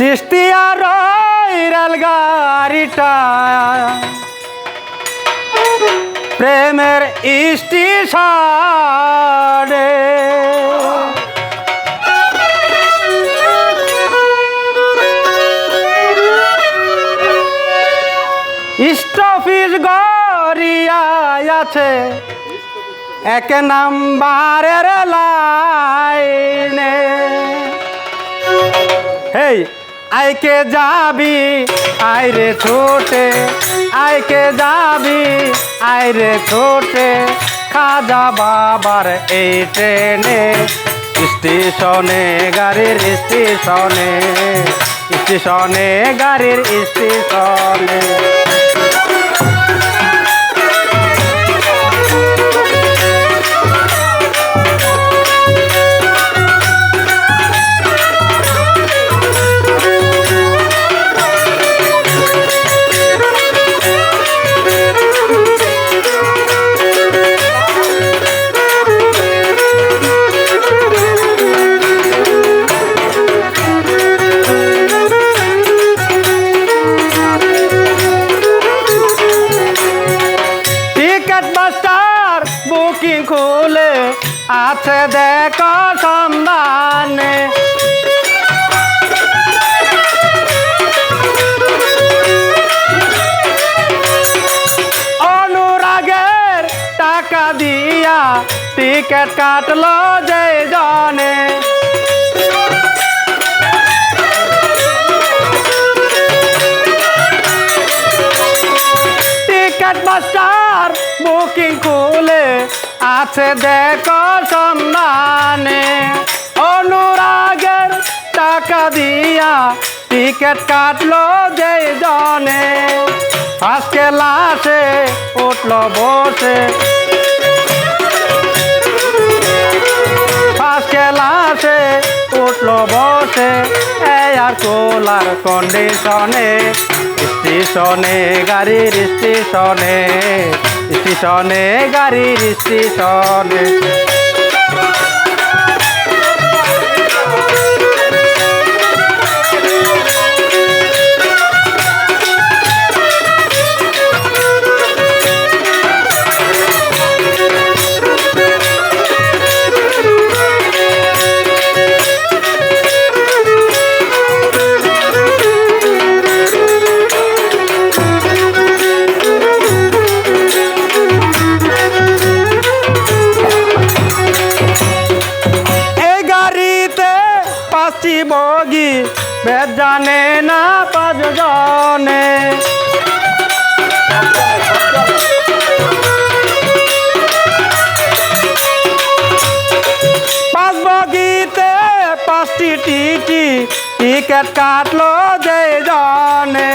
সিস্তিয়ার রেলগাড়িটা। প্রেমের স্টেশনে স্টফিস গড়িয়ায় আছে। এক নাম্বারের লাইনে। হেই আইকে যাবি? আইরে ছোটে। আইকে যাবি? আইরে ছোটে। খাজা বাবার এই ট্রেনে, স্টেশনে, গাড়ির স্টেশনে স্টেশনে, গাড়ির স্টেশনে। দিয়া টিকেট কাটলো যে জনে টিকেট মাস্টার বুকিং খুলে আছে দেখো সন্ধানে। অনুরাগের টাকা দিয়া টিকেট কাটলো যে জনে ফার্স্ট ক্লাসে উঠল বসে বসে। এয়ার কুলার কন্ডিশনে স্টেশনে গাড়ির স্টেশনে স্টেশনে গাড়ির স্টেশনে পাঁচটি বগি বেদ জানে না পাঁচজনে পাঁচ বগিতে পাঁচটি টিটি টিকেট কাটলো যে জনে।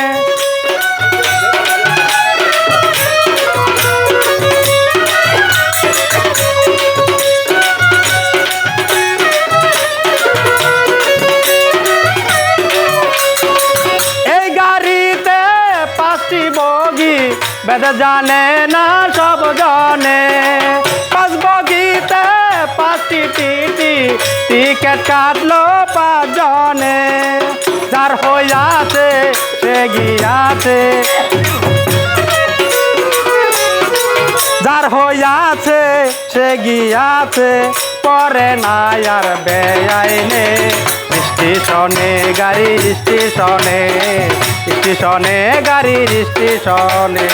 বেদে জানে না, সব জনে। পাঁচ বগিতে পাঁচটি টিটি টিকেট কাটলো পাঁচ জনে যার হইয়াছে, সে গিয়াছে। যার হইয়াছে, সে গিয়াছে। পরে না আর বেআইনে। স্টেশনে গাড়ির স্টেশনে। স্টেশনে গাড়ির স্টেশনে।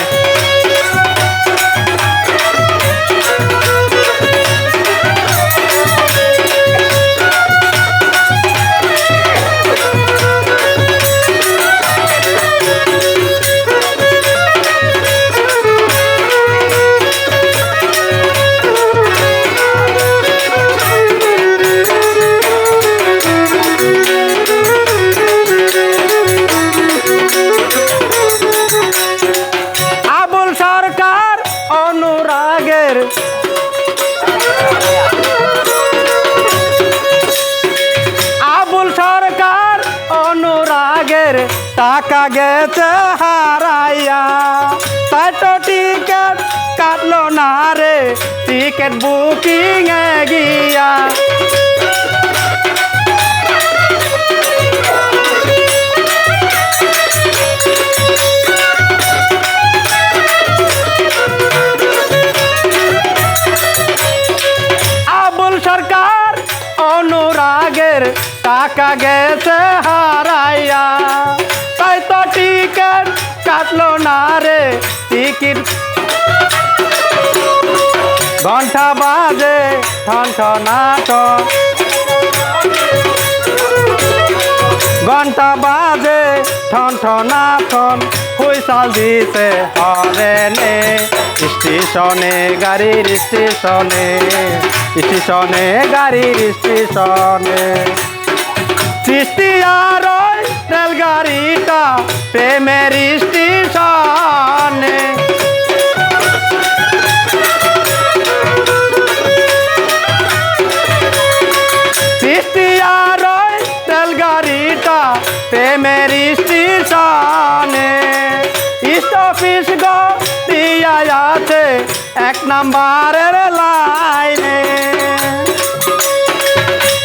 গেছে হারাইয়া তাই তো টিকিট কাটলো না রে টিকেট বুকিং এ গিয়া। টিকিট। ঘণ্টা বাজে ঠন ঠনাটন ঘণ্টা বাজে ঠন ঠনাটন হুইসাল দিতে হরে স্টেশনে, গাড়ির স্টেশনে স্টেশনে, গাড়ির স্টেশনে। সৃষ্টি আর রেলগাড়িটা, প্রেমের স্টেশনে প্রেমের স্টেশনে। স্টপিস গো, দিয়া আছে এক নাম্বারের লাইনে।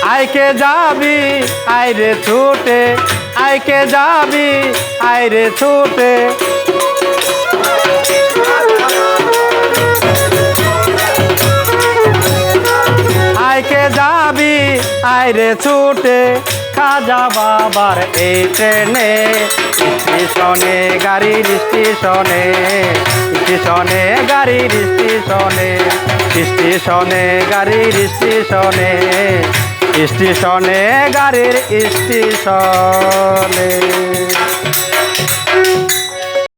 আইকে যাবি, আইরে ছুটে। আইকে যাবি, আইরে ছুটে। আইকে যাবি, আইরে ছুটে। খাজা বাবার এই ট্রেনে, স্টেশনে, গাড়ির স্টেশনে স্টেশনে, গাড়ির স্টেশনে স্টেশনে, গাড়ির স্টেশনে স্টেশনে, গাড়ির স্টেশনে।